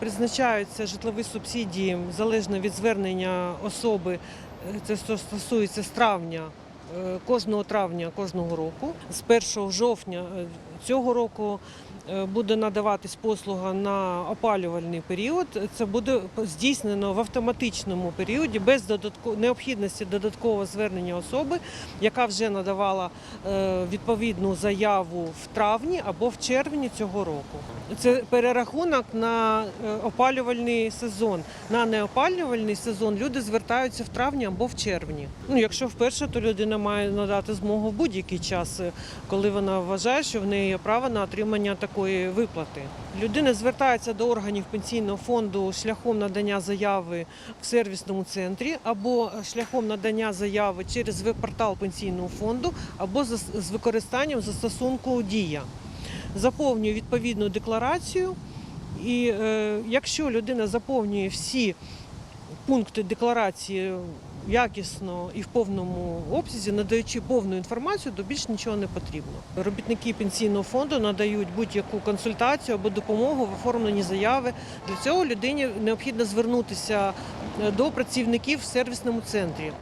Призначаються житлові субсидії залежно від звернення особи. Це стосується з травня, е, кожного травня кожного року. З 1 жовтня е, цього року буде надаватись послуга на опалювальний період. Це буде здійснено в автоматичному періоді без необхідності додаткового звернення особи, яка вже надавала е, відповідну заяву в травні або в червні цього року. Це перерахунок на е, опалювальний сезон. На неопалювальний сезон люди звертаються в травні або в червні. Ну, якщо вперше, то людина має надати змогу в будь-який час, е, коли вона вважає, що в неї є право на отримання такої виплати. Людина звертається до органів пенсійного фонду шляхом надання заяви в сервісному центрі або шляхом надання заяви через веб-портал пенсійного фонду, або з використанням застосунку Дія заповнює відповідну декларацію. І е, якщо людина заповнює всі пункти декларації якісно і в повному обсязі, надаючи повну інформацію, то більш нічого не потрібно. Робітники пенсійного фонду надають будь-яку консультацію або допомогу в оформленні заяви. Для цього людині необхідно звернутися е, до працівників в сервісному центрі.